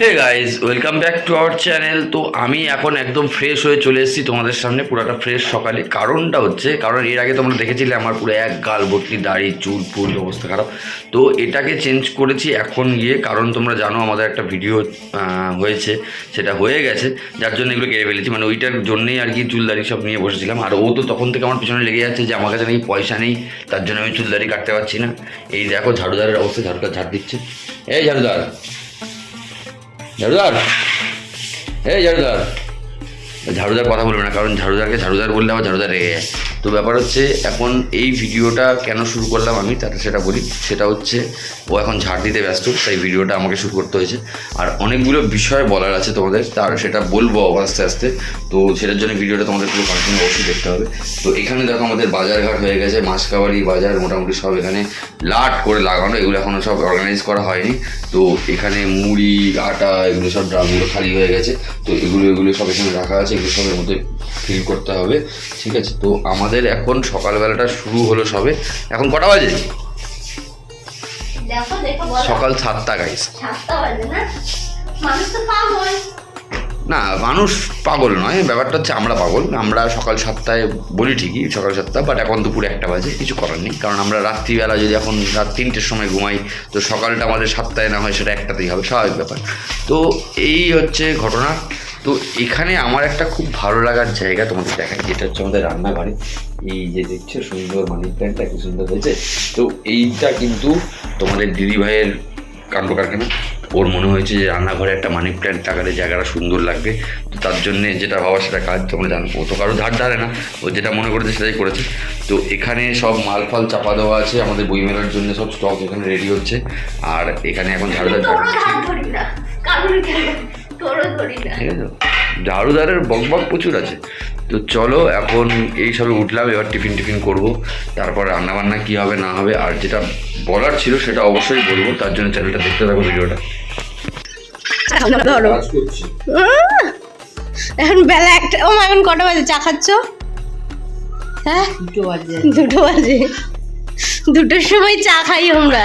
Hey guys welcome back to our channel তো আমি এখন একদম ফ্রেশ হয়ে চলে এসেছি তোমাদের সামনে, পুরোটা ফ্রেশ সকালে। কারণটা হচ্ছে, কারণ এর আগে তোমরা দেখেছিলে আমার পুরো এক গাল ভর্তি দাড়ি, চুল, ফুল অবস্থা খারাপ। তো এটাকে চেঞ্জ করেছি এখন গিয়ে, কারণ তোমরা জানো আমাদের একটা ভিডিও হয়েছে, সেটা হয়ে গেছে, যার জন্য এগুলো কেড়ে ফেলেছি। মানে ওইটার জন্যই আর কি চুল দাড়ি সব নিয়ে বসেছিলাম। আর ও তো তখন থেকে আমার পিছনে লেগে যাচ্ছে যে আমার কাছে নাকি পয়সা নেই, তার জন্য আমি চুল দাড়ি কাটতে পারছি না। এই দেখো ঝাড়ুদারের অবস্থা, ঝাড়ুদার ঝাড় দিচ্ছে। এই ঝাড়ুদার ঝাড়ুদার এই ঝাড়ুদার ঝাড়ুদার কথা বলবে না, কারণ ঝাড়ুদারকে ঝাড়ুদার বললে আবার ঝাড়ুদার রেগে যায় তো ব্যাপার হচ্ছে, এখন এই ভিডিওটা কেন শুরু করলাম আমি তাতে সেটা বলি। সেটা হচ্ছে, ও এখন ঝাড় দিতে ব্যস্ত, তাই ভিডিওটা আমাকে শুরু করতে হয়েছে। আর অনেকগুলো বিষয় বলার আছে তোমাদের, তার সেটা বলব আস্তে আস্তে। তো সেটার জন্য ভিডিওটা তোমাদের পুরো কন্টিনিউ অবশ্যই দেখতে হবে। তো এখানে দেখো আমাদের বাজারঘাট হয়ে গেছে, মাসকাবাড়ি বাজার, মোটামুটি সব এখানে লাট করে লাগানো, এগুলো এখনও সব অর্গানাইজ করা হয়নি। তো এখানে মুড়ি, আটা, এগুলো সব ড্রামগুলো খালি হয়ে গেছে। তো এগুলো এগুলো সব এখানে রাখা আছে। এগুলো সবের মধ্যে ফিল করতে হবে। ঠিক আছে তো আমাদের এখন সকালবেলাটা শুরু হলো সবে। এখন কটা বাজে? সকাল সাতটা গাইস সাতটা বাজে না? মানুষ তো পাগল। না মানুষ পাগল নয়। ব্যাপারটা হচ্ছে আমরা পাগল। আমরা সকাল সাতটায় বলি ঠিকই সকাল সাতটা বাট এখন দুপুর একটা বাজে কিছু করার নেই। কারণ আমরা রাত্রিবেলা যদি এখন রাত তিনটের সময় ঘুমাই তো সকালটা আমাদের সাতটায় না হয় সেটা একটাতেই হবে। স্বাভাবিক ব্যাপার। তো এই হচ্ছে ঘটনা। তো এখানে আমার একটা খুব ভালো লাগার জায়গা তোমাদের দেখাই যেটা হচ্ছে আমাদের রান্নাঘরে। এই যে দেখছ সুন্দর মানি প্ল্যান্টটা কি সুন্দর হয়েছে। তো এইটা কিন্তু তোমাদের দিদিভাইয়ের কাণ্ড কারখানা। ওর মনে হয়েছে যে রান্নাঘরে একটা মানি প্ল্যান্ট লাগালে জায়গাটা সুন্দর লাগবে। তো তার জন্যে যেটা ভাবা সেটা কাজ তোমরা জানো। ও তো কারও ধার ধারে না ও যেটা মনে করেছে সেটাই করেছে। তো এখানে সব মাল ফাল চাপা দেওয়া আছে আমাদের বই মেলার জন্য সব স্টক এখানে রেডি হচ্ছে। আর এখানে এখন ঝাড়ুদার তোরও ঠিক আছে? ঝাড়ুদারের বকবক প্রচুর আছে। তো চলো এখন এই সবে উঠলাম এবার টিফিন টিফিন করব। তারপর রান্নাবান্না কী হবে না হবে আর যেটা বলার ছিল সেটা অবশ্যই বলব। তার জন্য চ্যানেলটা দেখতে থাকো ভিডিওটা। এখন বেলা একটা ও এখন কটা বাজে? চা খাচ্ছ? হ্যাঁ? দুটো বাজে। দুটো বাজে। দুটোর সময় চা খাই আমরা।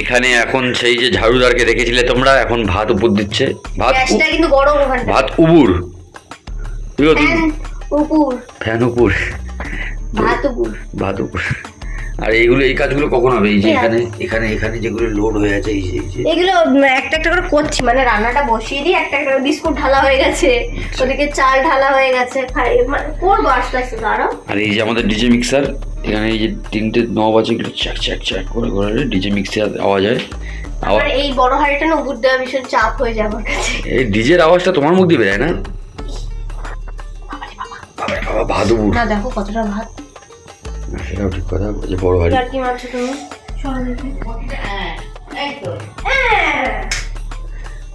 এখানে এখন সেই যে ঝাড়ুদারকে দেখেছিলে তোমরা এখন ভাত উপর দিচ্ছে। ভাত কিন্তু গরম ভাত উবুর। ফ্যান উপর। ভাত উপর। আর এইগুলো এই কাজগুলো কখন হবে? এই যে এখানে এখানে এখানে যেগুলো লোড হয়ে আছে এই যে এগুলো একটা একটা করে করছি মানে রান্নাটা বসিয়ে দিই একটা একটা বিস্কুট ঢালা হয়ে গেছে। ওদিকে চাল ঢালা হয়ে গেছে খাই মানে করব আস্তে আস্তে আরও আর এই যে আমাদের ডিজে মিক্সার এখানে এই যে তিনটে নব আছে এগুলো চ্যাক চ্যাক চ্যাক করে করে ডিজে মিক্সার আওয়াজ হয়। আওয়াজ এই বড় হাড়িটা না উপর দেওয়া ভীষণ চাপ হয়ে যাবে আমার কাছে। এই ডিজের আওয়াজটা তোমার মুখ দিয়ে বেরোয় না? বাবা ভাত না দেখো কতটা ভাত। সেটাও ঠিক কথা যে বড় হাড়ি। আর কি মারছো তুমি সরো দেখি।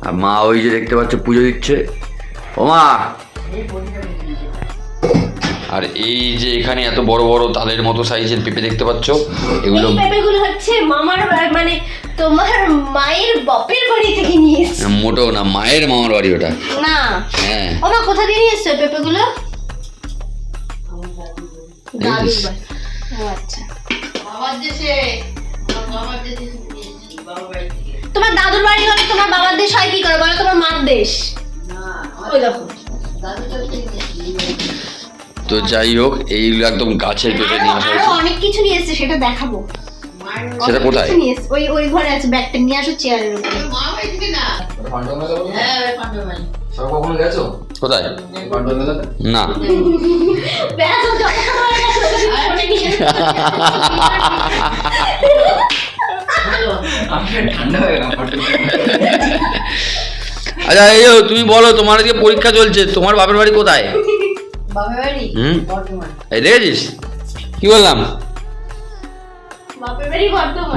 আর মা ওই যে দেখতে পাচ্ছ পুজো দিচ্ছে। ও মা আর এই যে এখানে এত বড় বড় তালের মতো সাইজের পেঁপে দেখতে পাচ্ছ এগুলো পেঁপেগুলো হচ্ছে মামার মানে তোমার মায়ের বাপের বাড়ি থেকে নিয়ে এসেছে। মোটেও না মায়ের মামার বাড়ি ওটা। না। হ্যাঁ। ও মা কোথা দিয়ে নিয়ে এসছো পেঁপেগুলো? দাদুর বাড়ি ও আচ্ছা। বাবার দেশে বাবার দেশে বাবার বাড়ি তোমার দাদুর বাড়ি হলে তোমার বাবার দেশ হয় কি করে? বলো তোমার মার দেশ। না ওই দেখো। দাদুর তো যাই হোক এইগুলো একদম গাছের পেঁপে নিয়ে আসা হয়েছে। অনেক কিছু নিয়ে এসছে সেটা দেখাবো। সেটা কোথায়? নিয়ে এসছে। ওই ওই ঘরে আছে ব্যাগটা নিয়ে আসো চেয়ারের উপরে। মা বাড়ি থেকে না। হ্যাঁ ওই বাড়ি। সব কখনো গেছো? কোথায়? না। হয়ে আচ্ছা এই তুমি বলো তোমার আজকে পরীক্ষা চলছে তোমার বাপের বাড়ি কোথায়? হুম? বর্ধমান। এই দেখেছিস? কি বললাম?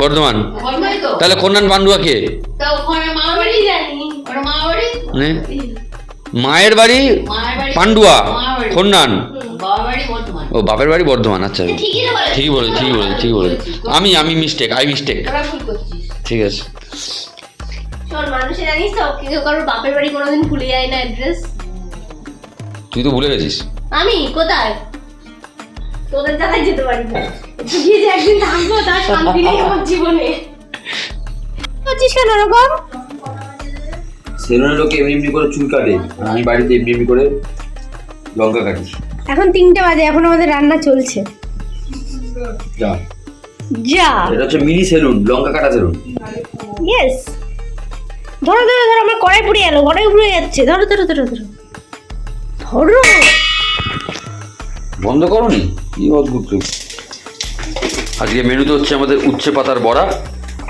বর্ধমান। তাহলে কন্যান পান্ডুয়া কে? মায়ের বাড়ি? পান্ডুয়া? বর্ধমান। ও বাপের বাড়ি বর্ধমান আচ্ছা। ঠিকই বলে ঠিকই বলে ঠিকই বলে আমি আমি মিস্টেক আই মিস্টেক ঠিক আছে। তুই তো ভুলে গেছিস। আমি? কোথায়? তোদের জায়গায় যেতে পারি না। একটু একদিন থাকব তার শান্তি নেই আমার জীবনে। করছিস কেন ওরকম? সেলুনের লোকে এমনি এমনি করে চুল কাটে আর আমি বাড়িতে এমনি এমনি করে লঙ্কা কাটি। এখন তিনটে বাজে এখন আমাদের রান্না চলছে। যা। যা। এটা হচ্ছে মিনি সেলুন লঙ্কা কাটা সেলুন। ইয়েস ধরো ধরো ধরো আমার কড়াই পুড়ে গেল কড়াই পুড়ে যাচ্ছে। ধরো ধরো ধরো ধরো। ধরো। বন্ধ করনি? কি অদ্ভুত। আজকে মেনুতে হচ্ছে আমাদের উচ্ছে পাতার বড়া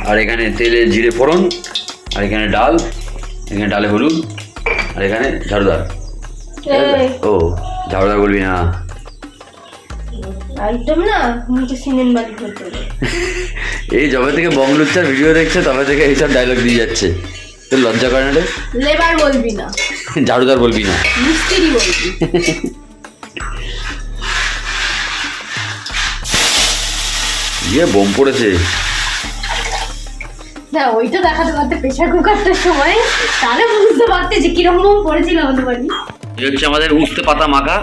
আর এখানে তেলে জিরে ফোড়ন আর এখানে ডাল এখানে ডালে হলুদ আর এখানে ঝাড়ুদার ও ঝাড়ুদার বলবি না। একদম না মুখে সিনেন বাড়ি করতে এই জবে থেকে বংলুচ্চার ভিডিও দেখছে তবে থেকে এইসব ডায়লগ দিয়ে যাচ্ছে। তোর লজ্জা করে না রে? লেবার বলবি না। ঝাড়ুদার বলবি না। মিস্ত্রি বলবি। ইয়ে বোম পড়েছে। না ওইটা দেখাতে পারতে প্রেশার কুকারটার সময় তাহলে বুঝতে পারতে যে কীরকম পড়েছিল আমাদের বাড়ি। এই হচ্ছে আমাদের উস্তে পাতা মাখা।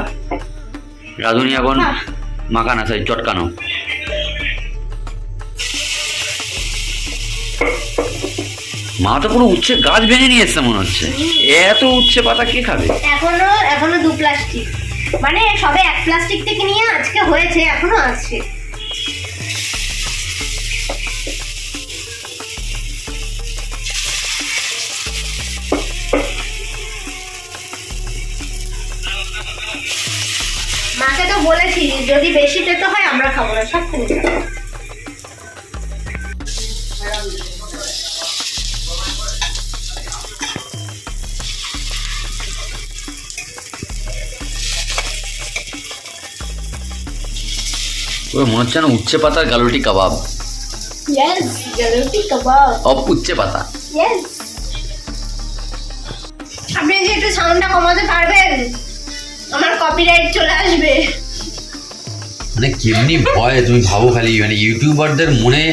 রাঁধুনি এখন মাখা না সাই চটকানো। মা তো পুরো উচ্ছে গাছ ভেঙে নিয়ে এসছে মনে হচ্ছে। এত উচ্ছে পাতা কে খাবে? এখনও এখনও দু প্লাস্টিক মানে সবে এক প্লাস্টিক থেকে নিয়ে আজকে হয়েছে এখনও আছে মাকে তো বলেছি যদি বেশি তেতো হয় আমরা খাব না সব তুমি মনে হচ্ছে না উচ্ছে পাতার গালুটি কাবাব। Yes, কাবাব। উচ্ছে পাতা। আপনি যে একটু সাউন্ডটা কমাতে পারবেন? আমার কপিরাইট চলে আসবে। মানে কেমনি ভয় তুমি ভাবো খালি মানে ইউটিউবারদের মনে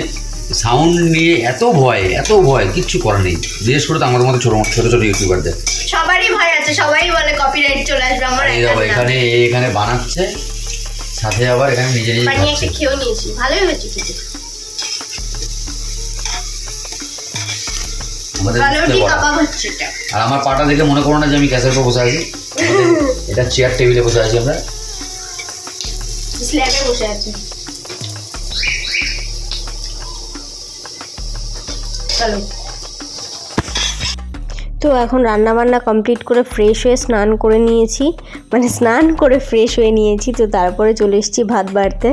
সাউন্ড নিয়ে এত ভয় এত ভয় কিচ্ছু করার নেই। বিশেষ করে তো আমার মতো ছোট ছোট ছোট ইউটিউবারদের সবারই ভয় আছে সবাই বলে কপিরাইট চলে আসবে আমার এই দেখো এখানে এখানে বানাচ্ছে সাথে আবার এখানে নিজে নিজে বানিয়ে একটা খেয়েও নিয়েছি ভালোই হয়েছে এটা? আর আমার পাটা দেখে মনে করো না যে আমি গ্যাসের উপর বসে আছি। এটা চেয়ার টেবিলে বসে আছি আমরা। স্ল্যাবে বসে আছি। চলো তো এখন রান্না বান্না কমপ্লিট করে ফ্রেশ হয়ে স্নান করে নিয়েছি। মানে স্নান করে ফ্রেশ হয়ে নিয়েছি, তো তারপরে চলে এসেছি ভাত বাড়তে।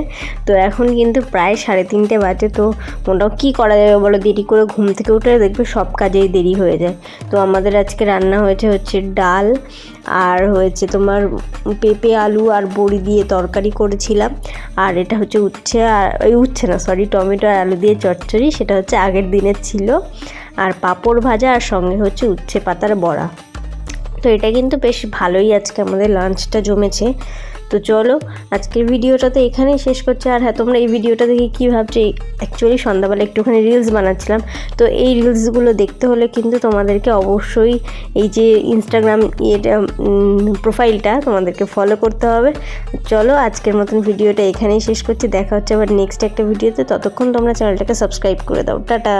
তো এখন কিন্তু প্রায় সাড়ে তিনটে বাজে, তো মোটাও কী করা যাবে বলো? দেরি করে ঘুম থেকে উঠে দেখবে সব কাজেই দেরি হয়ে যায়। তো আমাদের আজকে রান্না হয়েছে হচ্ছে ডাল, আর হয়েছে তোমার পেঁপে, আলু আর বড়ি দিয়ে তরকারি করেছিলাম। আর এটা হচ্ছে উচ্ছে, আর ওই উচ্ছে না সরি টমেটো আর আলু দিয়ে চচ্চড়ি, সেটা হচ্ছে আগের দিনের ছিল। আর পাঁপড় ভাজা আর সঙ্গে হচ্ছে উচ্ছে পাতার বড়া। তো এটা কিন্তু বেশ ভালোই আজকে আমাদের লাঞ্চটা জমেছে। তো চলো, আজকের ভিডিওটা তো এখানেই শেষ করছি। আর হ্যাঁ তোমরা এই ভিডিওটা দেখে কী ভাবছ? অ্যাকচুয়ালি সন্ধ্যাবেলা একটুখানি রিলস বানাচ্ছিলাম। তো এই রিলসগুলো দেখতে হলে কিন্তু তোমাদেরকে অবশ্যই এই যে ইনস্টাগ্রাম ইয়েটা প্রোফাইলটা তোমাদেরকে ফলো করতে হবে। চলো, আজকের মতন ভিডিওটা এখানেই শেষ করছি। দেখা হচ্ছে আবার নেক্সট একটা ভিডিওতে। ততক্ষণ তোমরা চ্যানেলটাকে সাবস্ক্রাইব করে দাও। টাটা!